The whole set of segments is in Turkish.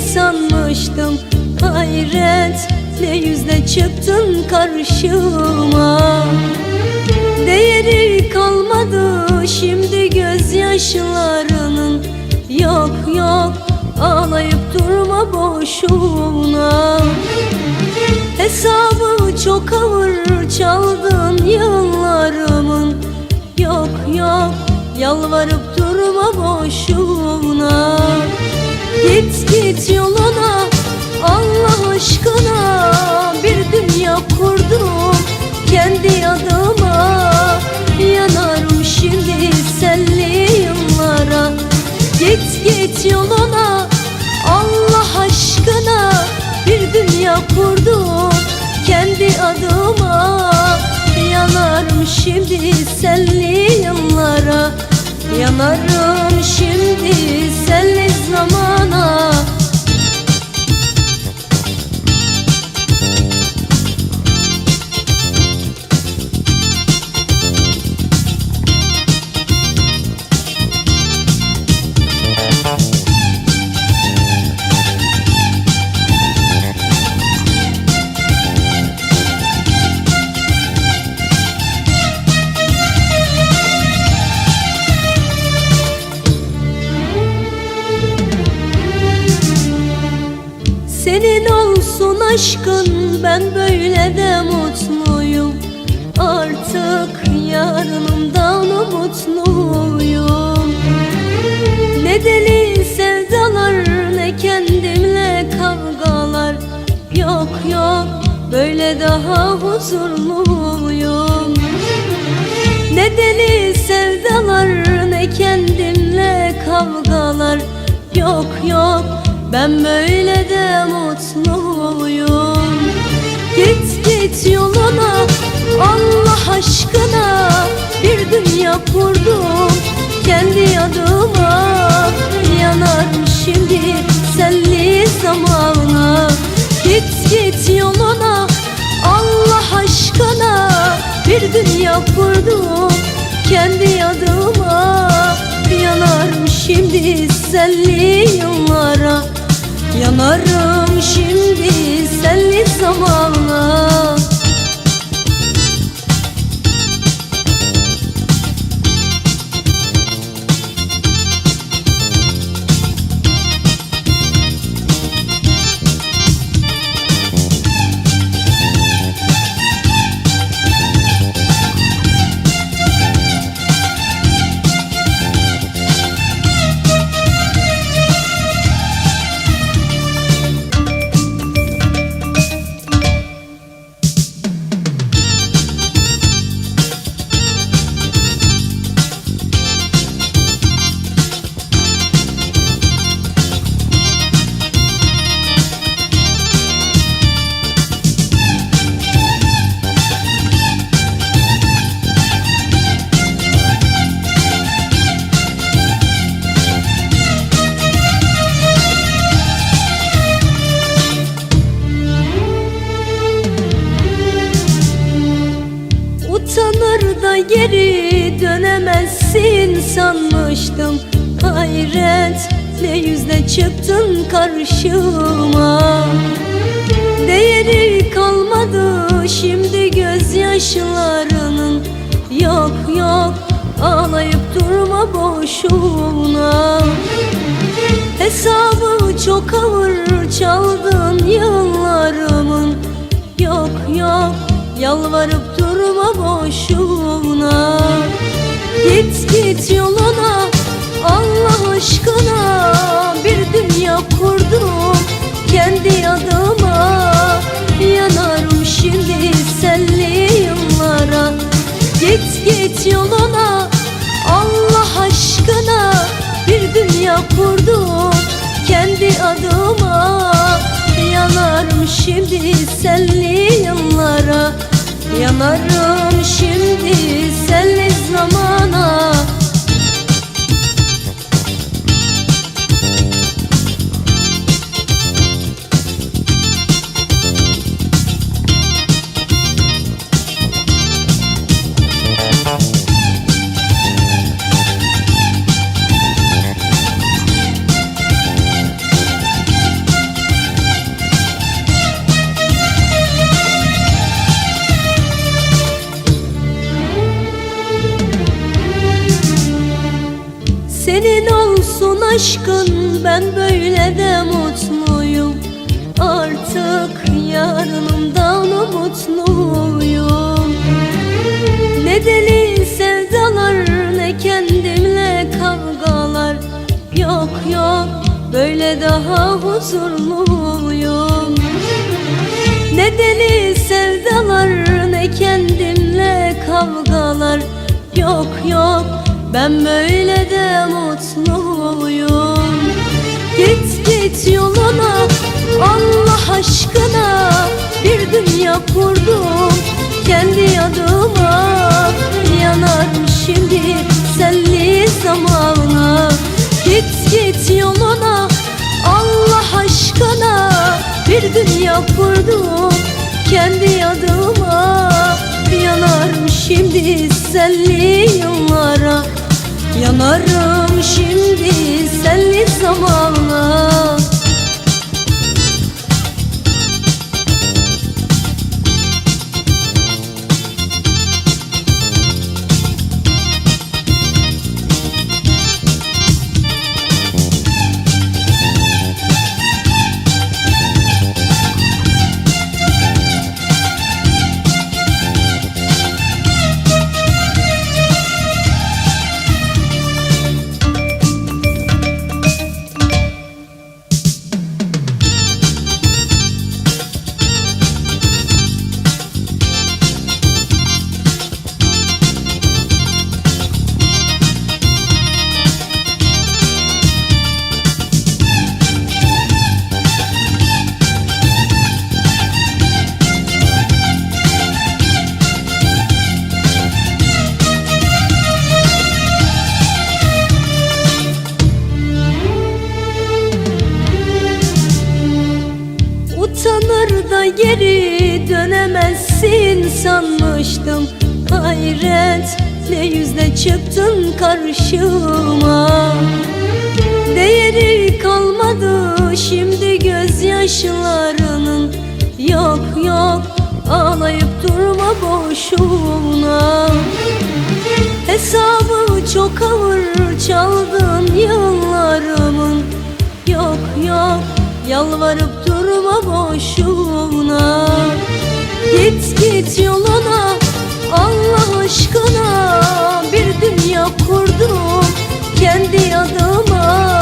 sanmıştım. Hayret ne yüzle çıktın karşıma. Değeri kalmadı şimdi gözyaşlarının. Yok yok ağlayıp durma boşuna. Hesabı çok ağır çaldın yıllarımın. Yok yok yalvarıp durma boşuna. Git git yoluna Allah aşkına. Bir dünya kurdum kendi adıma. Yanarım şimdi senli yıllara. Git git yoluna Allah aşkına. Bir dünya kurdum kendi adıma. Yanarım şimdi senli Yanarım şimdi senli zamana aşkın ben böyle de mutluyum. Artık yarınımdan umutluyum. Ne deli sevdalar ne kendimle kavgalar. Yok yok böyle daha huzurluyum. Ne deli sevdalar ne kendimle kavgalar. Yok yok ben böyle de mutluyum Git git yoluna Allah aşkına. Bir dünya kurdum kendi adıma. Yanarım şimdi senli zamana. Git git yoluna Allah aşkına. Bir dünya kurdum kendi adıma. Yanarım şimdi senli yıllara Yanarım şimdi geri dönemezsin sanmıştım. Hayret ne yüzle çıktın karşıma. Değeri kalmadı şimdi gözyaşlarının. Yok yok ağlayıp durma boşuna. Hesabı çok ağır çaldın yıllarımın. Yok yok yalvarıp durma boşuna. Git git yoluna Allah aşkına. Bir dünya kurdum kendi adıma. Yanarım şimdi senli yıllara. Git git yoluna Allah aşkına. Bir dünya kurdum Yanarım. Şimdi senli zamana aşkın ben böyle de mutluyum. Artık yarınımdan umutluyum. Ne deli sevdalar ne kendimle kavgalar. Yok yok böyle daha huzurluyum. Ne deli sevdalar ne kendimle kavgalar. Yok yok ben böyle de mutluyum. Git git yoluna Allah aşkına. Bir dünya kurdum kendi adıma. Yanarım şimdi senli zamana? Git git yoluna Allah aşkına. Bir dünya kurdum kendi adıma. Yanarım şimdi senli yıllara Yanarım şimdi senli zamana geri dönemezsin sanmıştım. Hayret ne yüzle çıktın karşıma? Değeri kalmadı şimdi gözyaşlarının. Yok yok ağlayıp durma boşuna. Hesabı çok ağır çaldın yıllarımın. Yok yok yalvarıp durma boşuna. Git git yoluna Allah aşkına. Bir dünya kurdum kendi adıma.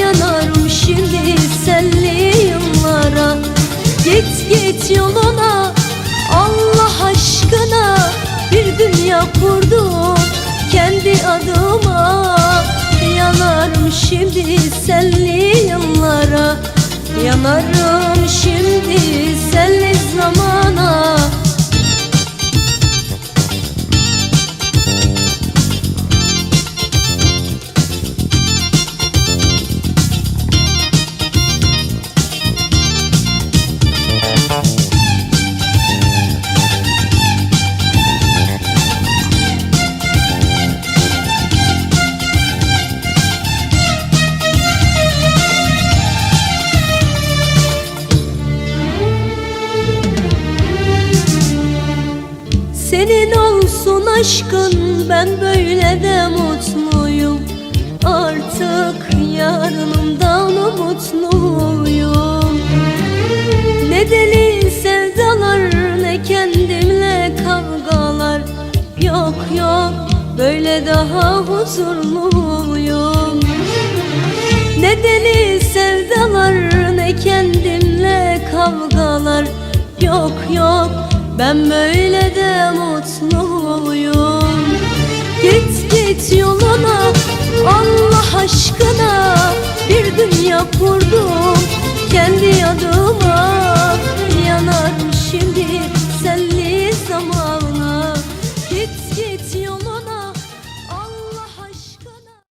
Yanarım şimdi senli yıllara. Git git yoluna Allah aşkına. Bir dünya kurdum kendi adıma Yanarım şimdi senli yıllara Yanarım şimdi senli zamana aşkın ben böyle de mutluyum. Artık yarınımdan umutluyum. Ne deli sevdalar ne kendimle kavgalar. Yok yok böyle daha huzurluyum. Ne deli sevdalar ne kendimle kavgalar. Yok yok ben böyle de mutluyum Git git yoluna Allah aşkına. Bir dünya kurdum kendi adıma